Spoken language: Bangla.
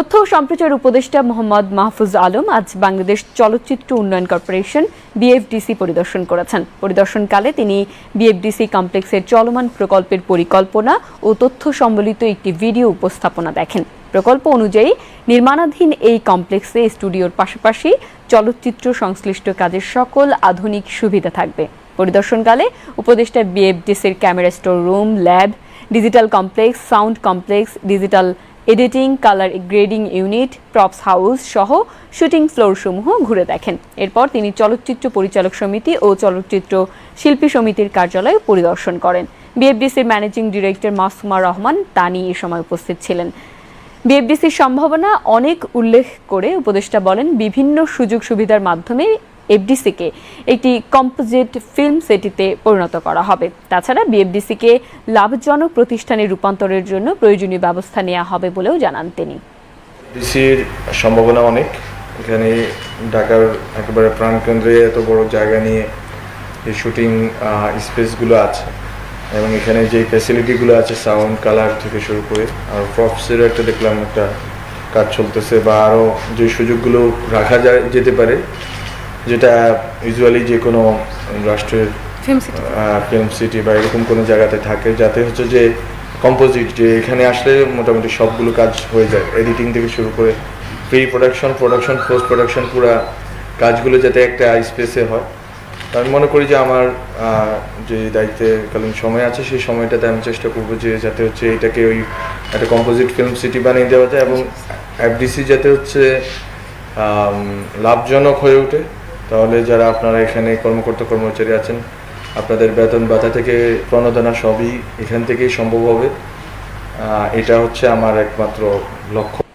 তথ্য ও সম্প্রচার উপদেষ্টা মোহাম্মদ মাহফুজ আলম আজ বাংলাদেশ চলচ্চিত্র উন্নয়ন কর্পোরেশন বিএফডিসি পরিদর্শন করেছেন। পরিদর্শনকালে তিনি বিএফডিসি কমপ্লেক্সের চলমান প্রকল্পের পরিকল্পনা ও তথ্য সম্বলিত একটি ভিডিও উপস্থাপনা দেখেন। প্রকল্প অনুযায়ী নির্মাণাধীন এই কমপ্লেক্সে স্টুডিওর পাশাপাশি চলচ্চিত্র সংশ্লিষ্ট কাজের সকল আধুনিক সুবিধা থাকবে। পরিদর্শনকালে উপদেষ্টা বিএফডিসির camera store room lab, digital complex, sound complex, digital editing, colour grading unit, props house সহ শুটিং ফ্লোর সমূহ ঘুরে দেখেন। এরপর তিনি চলচ্চিত্র পরিচালক সমিতি ও চলচ্চিত্র শিল্পী সমিতির কার্যালয় পরিদর্শন করেন। বিএফডিসির ম্যানেজিং ডিরেক্টর মাসুমা রহমান তানি এ সময় উপস্থিত ছিলেন। বিএফডিসির সম্ভাবনা অনেক উল্লেখ করে উপদেষ্টা বলেন, বিভিন্ন সুযোগ সুবিধার মাধ্যমে এফডিসিকে একটি কম্পোজিট ফিল্ম সিটিতে পরিণত করা হবে। তাছাড়া বিএফডিসিকে লাভজনক প্রতিষ্ঠানে রূপান্তরের জন্য প্রয়োজনীয় ব্যবস্থা নেওয়া হবে বলেও জানান তিনি। ডিসির সম্ভাবনা অনেক। এখানে ঢাকার একেবারে প্রাণকেন্দ্রে এত বড় জায়গা নিয়ে এই শুটিং স্পেসগুলো আছে এবং এখানে যে ফ্যাসিলিটিগুলো আছে, সাউন্ড, কালার থেকে শুরু করে, আর প্রপসেরও একটা দেখলাম একটা কাজ চলতেছে বা আরও যে সুযোগগুলো রাখা যায়, যেতে পারে যেটা ইউজুয়ালি যে কোনো রাষ্ট্রের ফিল্ম সিটি বা এরকম কোনো জায়গাতে থাকে যাতে হচ্ছে যে কম্পোজিট যে এখানে আসলে মোটামুটি সবগুলো কাজ হয়ে যায় এডিটিং থেকে শুরু করে pre production production post production পুরো কাজগুলো যাতে একটা স্পেসে হয়। আমি মনে করি যে আমার যে দায়িত্বে কালীন সময় আছে সেই সময়টাতে আমি চেষ্টা করব যে যাতে হচ্ছে এটাকে ওই একটা কম্পোজিট ফিল্ম সিটি বানিয়ে দেওয়া যায় এবং এফডিসি যাতে হচ্ছে লাভজনক হয়ে ওঠে। তাহলে যারা আপনারা এখানে কর্মকর্তা, কর্মচারী আছেন, আপনাদের বেতন ভাতা থেকে প্রণোদনা সবই এখান থেকেই সম্ভব হবে। এটা হচ্ছে আমার একমাত্র লক্ষ্য।